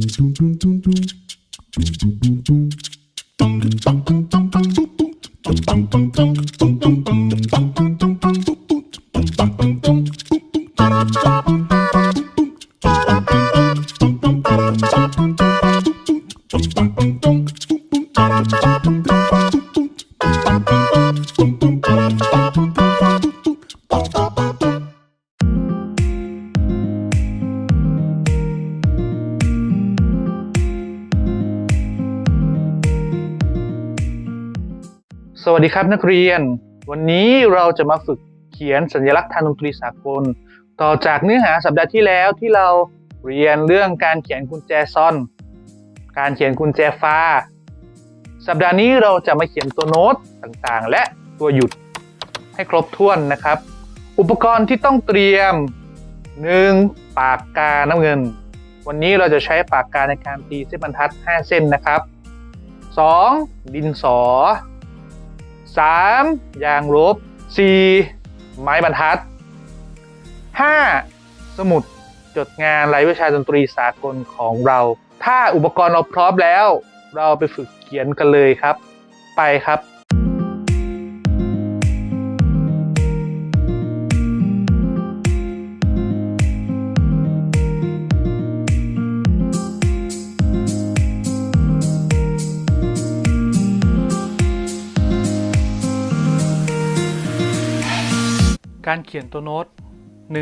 ส วัสดีครับนักเรียน วันนี้เราจะมาฝึกเขียนสัญลักษณ์ทางดนตรีสากล ต่อจากเนื้อหาสัปดาห์ที่แล้วที่เราเรียนเรื่องการเขียนกุญแจซอน การเขียนกุญแจฟ้าสัปดาห์นี้เราจะมาเขียนตัวโน้ตต่างๆ และตัวหยุดให้ครบถ้วนนะครับ อุปกรณ์ที่ต้องเตรียม 1. ปากกาน้ำเงิน วันนี้เราจะใช้ปากกาในการตีเส้นบรรทัด 5 เส้นนะครับ 2. ดินสอ 3. ยางลบ 4. ไม้บรรทัด 5. สมุดจดงานรายวิชาดนตรีสากลของเรา ถ้าอุปกรณ์เราพร้อมแล้ว เราไปฝึกเขียนกันเลยครับ ไปครับ การเขียนตัวโน้ต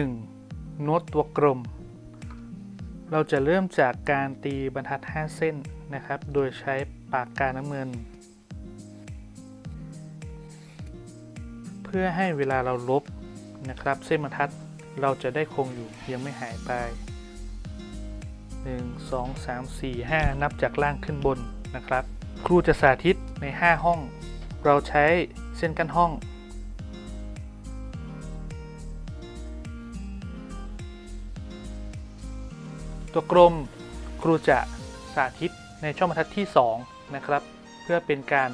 1. โน้ตตัวกลม เราจะเริ่มจากการตีบรรทัด 5 เส้นนะครับ โดยใช้ปากกาน้ำเงิน เพื่อให้เวลาเราลบนะครับ เส้นบรรทัดเราจะได้คงอยู่ยังไม่หายไป 1 2 3 4 5 นับจากล่างขึ้นบนนะครับ ครูจะสาธิตใน 5 ห้อง เราใช้เส้นกั้นห้อง ตัวกลมครูจะสาธิตในช่องบรรทัดที่ 2 นะครับ เพื่อเป็นการ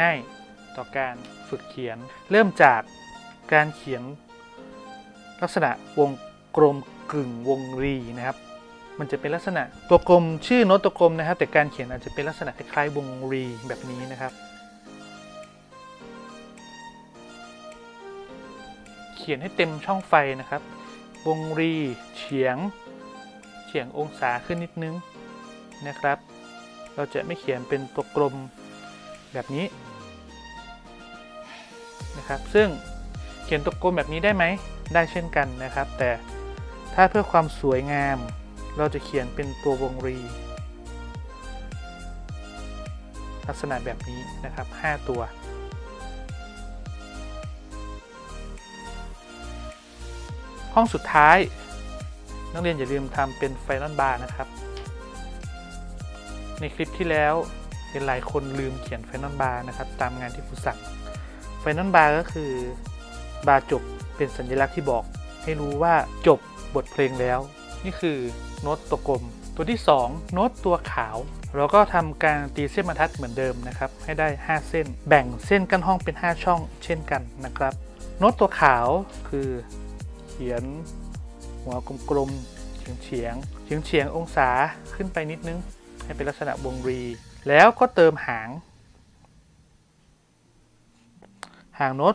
ง่ายต่อการฝึกเขียน เริ่มจากการเขียนลักษณะวงกลมกึ่งวงรีนะครับ มันจะเป็นลักษณะตัวกลมชื่อโน้ตตัวกลมนะครับ แต่การเขียนอาจจะเป็นลักษณะคล้ายๆวงรีแบบนี้นะครับ เขียนให้เต็มช่องไฟนะครับ วงรีเฉียง ฉียงองศาขึ้นนิดนึงนะครับ เราจะไม่เขียนเป็นตัวกลมแบบนี้นะครับ ซึ่งเขียนตัวกลมแบบนี้ได้ไหม ได้เช่นกันนะครับ แต่ถ้าเพื่อความสวยงาม เราจะเขียนเป็นตัววงรี ลักษณะแบบนี้นะครับ 5 ตัวห้องสุดท้าย นักเรียนอย่าลืมทำเป็นไฟนอลบาร์นะครับ ในคลิปที่แล้วเห็นหลายคนลืมเขียนไฟนอลบาร์นะครับ ตามงานที่ครูสั่งไฟนอลบาร์ก็คือบาร์จบเป็นสัญลักษณ์ที่บอก ให้รู้ว่าจบบทเพลงแล้ว นี่คือโน้ตตัวกลม ตัวที่ 2 โน้ตตัวขาว เราก็ทำการตีเส้นบรรทัดเหมือนเดิมนะครับ ให้ได้ 5 เส้น แบ่งเส้นกั้นห้องเป็น 5 ช่อง เช่นกันนะครับ โน้ตตัวขาวคือ เขียน หัวกลมๆเฉียงเฉียงเฉียงๆองศาขึ้นไปนิดนึง ให้เป็นลักษณะวงรี แล้วก็เติมหาง หางโน้ต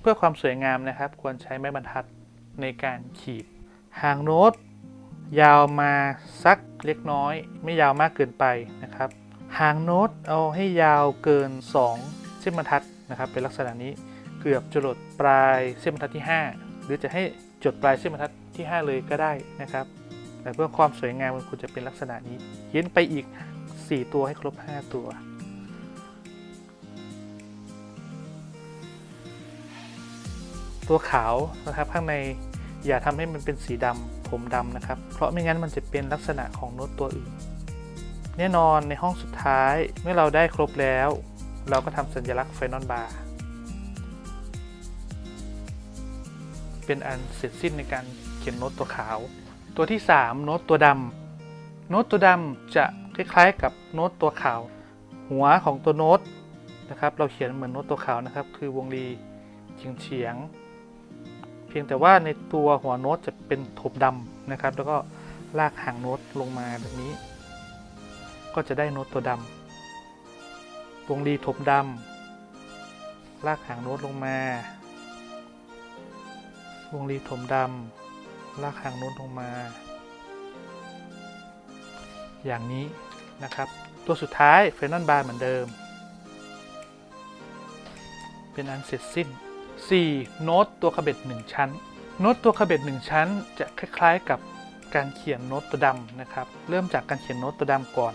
เพื่อความสวยงามนะครับ ควรใช้ไม้บรรทัดในการขีด หางโน้ตยาวมาสักเล็กน้อย ไม่ยาวมากเกินไปนะครับ หางโน้ตเอาให้ยาวเกิน 2 เส้นบรรทัดนะครับ เป็นลักษณะนี้เกือบจะหลดปลายเส้นบรรทัดที่ 5 หรือจะให้ จดปลายเส้นบรรทัดที่ 5 เลยก็ได้นะครับ แต่เพื่อความสวยงามมันควรจะเป็นลักษณะนี้เขียนไปอีก 4 ตัวให้ครบ 5 ตัวตัวขาวนะครับข้างในอย่าทำให้มันเป็นสีดำผมดำนะครับ เพราะไม่งั้นมันจะเป็นลักษณะของโน้ตตัวอื่น แน่นอนในห้องสุดท้ายเมื่อเราได้ครบแล้ว เราก็ทำสัญลักษณ์ไฟนอลบาร์ เป็นอันเสร็จสิ้นในการเขียนโน้ตตัวขาว ตัวที่ 3 โน้ตตัวดำโน้ตตัวดำจะคล้ายๆกับโน้ตตัวขาว หัวของตัวโน้ตนะครับ เราเขียนเหมือนโน้ตตัวขาวนะครับ คือวงรีเฉียงเฉียง เพียงแต่ว่าในตัวหัวโน้ตจะเป็นถบดำนะครับ แล้วก็ลากหางโน้ตลงมาแบบนี้ ก็จะได้โน้ตตัวดำวงรีถมดำลากหางโน้ตลงมา วงรีถมดำลากหางโน้ตลงมา อย่างนี้นะครับ ตัวสุดท้ายเฟนนอนบาร์เหมือนเดิม เป็นอันเสร็จสิ้น 4. โน้ตตัวขบเบ็ด1ชั้น โน้ตตัวขบเบ็ด1ชั้น จะคล้ายๆกับการเขียนโน้ตตัวดำนะครับ เริ่มจากการเขียนโน้ตตัวดำก่อน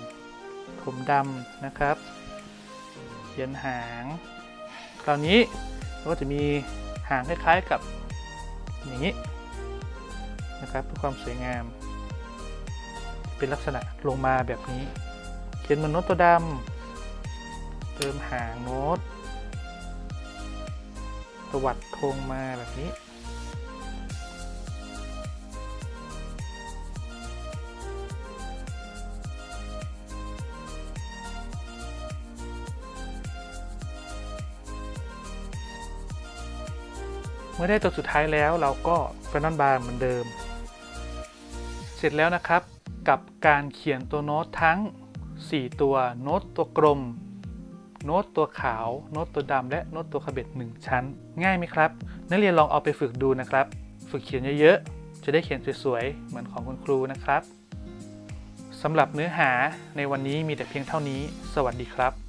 ผมดำนะครับ เขียนหาง คราวนี้เราก็จะมีหางคล้ายๆกับ อย่างนี้นะครับเพื่อความสวยงาม เป็นลักษณะลงมาแบบนี้ เขียนเหมือนโน้ตตัวดำเติมหางโน้ตตวัดทงมาแบบนี้ มื่อได้ตัวสุดท้ายแล้วเราก็แฟนนอนบาร์เหมือนเดิม เสร็จแล้วนะครับกับการเขียนตัวโน้ตทั้ง 4 ตัวโน้ตตัวกลมโน้ตตัวขาว โน้ตตัวดำและโน้ตตัวขบเบ็ด1ชั้น ง่ายไหมครับ นักเรียนลองเอาไปฝึกดูนะครับ ฝึกเขียนเยอะๆ จะได้เขียนสวยๆ เหมือนของคุณครูนะครับสำหรับเนื้อหาในวันนี้มีแต่เพียงเท่านี้ สวัสดีครับ